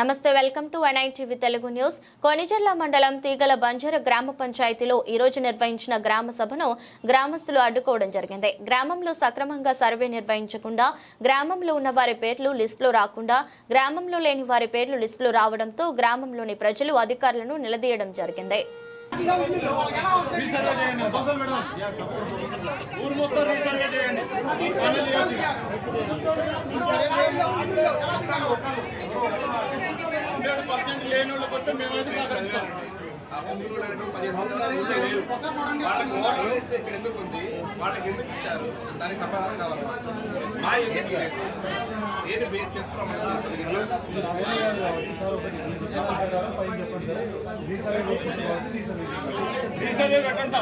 నమస్తే welcome to NITV Telugu news. Konijerla మండలం తీగల బంజర గ్రామ పంచాయతీలో ఈరోజు నిర్వహించిన గ్రామ సభను గ్రామస్తులు అడ్డుకోవడం జరిగింది. గ్రామంలో సక్రమంగా సర్వే నిర్వహించకుండా గ్రామంలో ఉన్న వారి పేర్లు లిస్టులో రాకుండా గ్రామంలో లేని వారి పేర్లు లిస్టులో రావడంతో గ్రామంలోని ప్రజలు అధికారులను నిలదీయడం జరిగింది. ఊరు మొత్తం రీసర్వే చేయండి పనులు చేయండి. పర్సెంట్ లేని వాళ్ళకి వాళ్ళకి ఓటర్ వేస్తే ఇక్కడ ఎందుకు ఉంది వాళ్ళకి ఎందుకు ఇచ్చారు దానికి సమాధానం కావాలి మా ఎందుకు లేదు నేను బేస్ చేస్తున్నాం పెట్టండి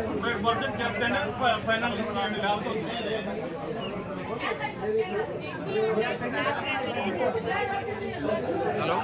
హండ్రెడ్ పర్సెంట్ చెప్తేనే ఫైనల్ లేకపోతే హలో?